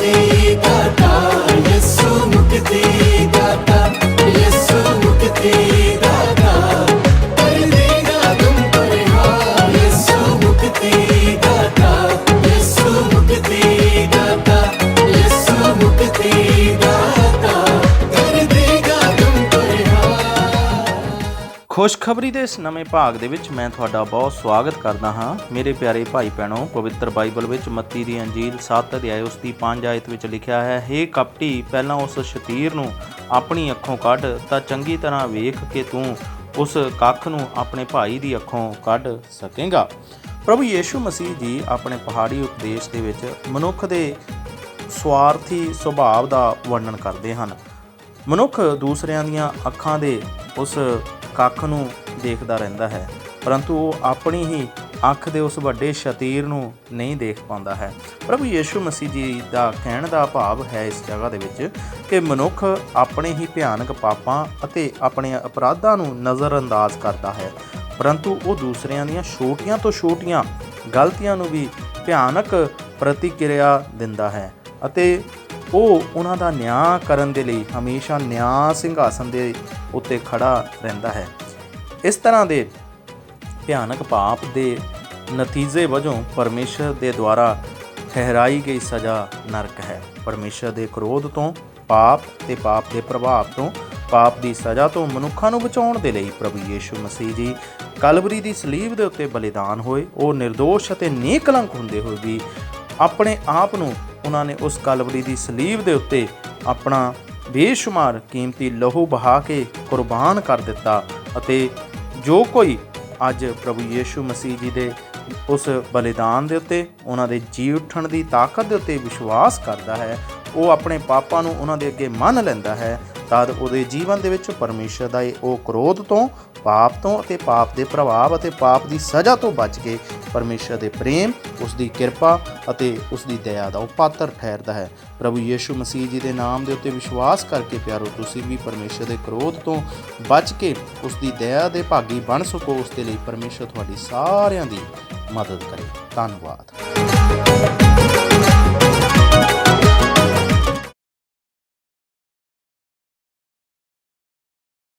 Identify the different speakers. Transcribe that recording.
Speaker 1: ratito.
Speaker 2: ਖੁਸ਼ਖਬਰੀ ਦੇ ਇਸ ਨਵੇਂ ਭਾਗ ਦੇ ਵਿੱਚ ਮੈਂ ਤੁਹਾਡਾ ਬਹੁਤ ਸਵਾਗਤ ਕਰਦਾ ਹਾਂ। ਮੇਰੇ ਪਿਆਰੇ ਭਾਈ ਭੈਣੋ, ਪਵਿੱਤਰ ਬਾਈਬਲ ਵਿੱਚ ਮੱਤੀ ਦੀ ਅੰਜੀਲ 7 ਅਧਿਆਇ ਉਸ ਦੀ 5 ਆਇਤ ਵਿੱਚ ਲਿਖਿਆ ਹੈ, ਹੇ ਕਪਟੀ, ਪਹਿਲਾਂ ਉਸ ਸ਼ਤੀਰ ਨੂੰ ਆਪਣੀ ਅੱਖੋਂ ਕੱਢ, ਤਾਂ ਚੰਗੀ ਤਰ੍ਹਾਂ ਵੇਖ ਕੇ ਤੂੰ ਉਸ ਕੱਖ ਨੂੰ ਆਪਣੇ ਭਾਈ ਦੀ ਅੱਖੋਂ ਕੱਢ ਸਕੇਗਾ। ਪ੍ਰਭੂ ਯੀਸ਼ੂ ਮਸੀਹ ਜੀ ਆਪਣੇ ਪਹਾੜੀ ਉਪਦੇਸ਼ ਦੇ ਵਿੱਚ ਮਨੁੱਖ ਦੇ ਸਵਾਰਥੀ ਸੁਭਾਅ ਦਾ ਵਰਣਨ ਕਰਦੇ ਹਨ। ਮਨੁੱਖ ਦੂਸਰਿਆਂ ਦੀਆਂ ਅੱਖਾਂ ਦੇ ਉਸ ਕੱਖ ਨੂੰ ਦੇਖਦਾ ਰਹਿੰਦਾ ਹੈ, ਪਰੰਤੂ ਉਹ ਆਪਣੀ ਹੀ ਅੱਖ ਦੇ ਉਸ ਵੱਡੇ ਸ਼ਤੀਰ ਨੂੰ ਨਹੀਂ ਦੇਖ ਪਾਉਂਦਾ ਹੈ। ਪ੍ਰਭੂ ਯੀਸ਼ੂ ਮਸੀਹ ਜੀ ਦਾ ਕਹਿਣ ਦਾ ਭਾਵ ਹੈ ਇਸ ਜਗ੍ਹਾ ਦੇ ਵਿੱਚ ਕਿ ਮਨੁੱਖ ਆਪਣੇ ਹੀ ਭਿਆਨਕ ਪਾਪਾਂ ਅਤੇ ਆਪਣੇ ਅਪਰਾਧਾਂ ਨੂੰ ਨਜ਼ਰਅੰਦਾਜ਼ ਕਰਦਾ ਹੈ, ਪਰੰਤੂ ਉਹ ਦੂਸਰਿਆਂ ਦੀਆਂ ਛੋਟੀਆਂ ਤੋਂ ਛੋਟੀਆਂ ਗਲਤੀਆਂ ਨੂੰ ਵੀ ਭਿਆਨਕ ਪ੍ਰਤੀਕਿਰਿਆ ਦਿੰਦਾ ਹੈ ਅਤੇ ਉਹ ਉਹਨਾਂ ਦਾ ਨਿਆਂ ਕਰਨ ਦੇ ਲਈ ਹਮੇਸ਼ਾ ਨਿਆਂ ਸਿੰਘਾਸਨ ਦੇ ਉੱਤੇ ਖੜਾ ਰਹਿੰਦਾ ਹੈ। ਇਸ ਤਰ੍ਹਾਂ ਦੇ ਭਿਆਨਕ ਪਾਪ ਦੇ ਨਤੀਜੇ ਵਜੋਂ ਪਰਮੇਸ਼ਰ ਦੇ ਦੁਆਰਾ ਠਹਿਰਾਈ ਗਈ ਸਜ਼ਾ ਨਰਕ ਹੈ। ਪਰਮੇਸ਼ਰ ਦੇ ਕ੍ਰੋਧ ਤੋਂ, ਪਾਪ ਤੇ ਪਾਪ ਦੇ ਪ੍ਰਭਾਵ ਤੋਂ, ਪਾਪ ਦੀ ਸਜ਼ਾ ਤੋਂ ਮਨੁੱਖਾਂ ਨੂੰ ਬਚਾਉਣ ਦੇ ਲਈ ਪ੍ਰਭੂ ਯੀਸ਼ੂ ਮਸੀਹ ਜੀ ਕਲਵਰੀ ਦੀ ਸਲੀਬ ਦੇ ਉੱਤੇ ਬਲੀਦਾਨ ਹੋਏ। ਉਹ નિર્ਦੋਸ਼ ਅਤੇ ਨਿਕਲੰਕ ਹੁੰਦੇ ਹੋਏ ਵੀ ਆਪਣੇ ਆਪ ਨੂੰ ਉਹਨਾਂ ਨੇ ਉਸ ਕਲਵਰੀ ਦੀ ਸਲੀਬ ਦੇ ਉੱਤੇ ਆਪਣਾ ਬੇਸ਼ੁਮਾਰ ਕੀਮਤੀ ਲਹੂ ਬਹਾ ਕੇ ਕੁਰਬਾਨ ਕਰ ਦਿੱਤਾ ਅਤੇ ਜੋ ਕੋਈ ਅੱਜ ਪ੍ਰਭੂ ਯੀਸ਼ੂ ਮਸੀਹ ਜੀ ਦੇ ਉਸ ਬਲੀਦਾਨ ਦੇ ਉੱਤੇ, ਉਹਨਾਂ ਦੇ ਜੀ ਉੱਠਣ ਦੀ ਤਾਕਤ ਦੇ ਉੱਤੇ ਵਿਸ਼ਵਾਸ ਕਰਦਾ ਹੈ ਉਹ ਆਪਣੇ ਪਾਪਾਂ ਨੂੰ ਉਹਨਾਂ ਦੇ ਅੱਗੇ ਮੰਨ ਲੈਂਦਾ ਹੈ, ਤਦ ਉਹਦੇ ਜੀਵਨ ਦੇ ਵਿੱਚ ਪਰਮੇਸ਼ਰ ਦਾ ਇਹ ਉਹ ਕ੍ਰੋਧ ਤੋਂ, ਪਾਪ ਤੋਂ ਅਤੇ ਪਾਪ ਦੇ ਪ੍ਰਭਾਵ ਅਤੇ ਪਾਪ ਦੀ ਸਜ਼ਾ ਤੋਂ ਬਚ ਕੇ ਪਰਮੇਸ਼ਰ ਦੇ ਪ੍ਰੇਮ ਉਸ ਦੀ ਕਿਰਪਾ ਅਤੇ ਉਸ ਦੀ ਦਇਆ ਦਾ ਉਹ ਪਾਤਰ ਠਹਿਰਦਾ ਹੈ। ਪ੍ਰਭੂ ਯੀਸ਼ੂ ਮਸੀਹ ਜੀ ਦੇ ਨਾਮ ਦੇ ਉੱਤੇ ਵਿਸ਼ਵਾਸ ਕਰਕੇ ਪਿਆਰੋ, ਤੁਸੀਂ ਵੀ ਪਰਮੇਸ਼ਰ ਦੇ ਕ੍ਰੋਧ ਤੋਂ ਬਚ ਕੇ ਉਸ ਦੀ ਦਇਆ ਦੇ ਭਾਗੀ ਬਣ ਸਕੋ, ਉਸ ਦੇ ਲਈ ਪਰਮੇਸ਼ਰ ਤੁਹਾਡੀ ਸਾਰਿਆਂ ਦੀ ਮਦਦ ਕਰੇ। ਧੰਨਵਾਦ।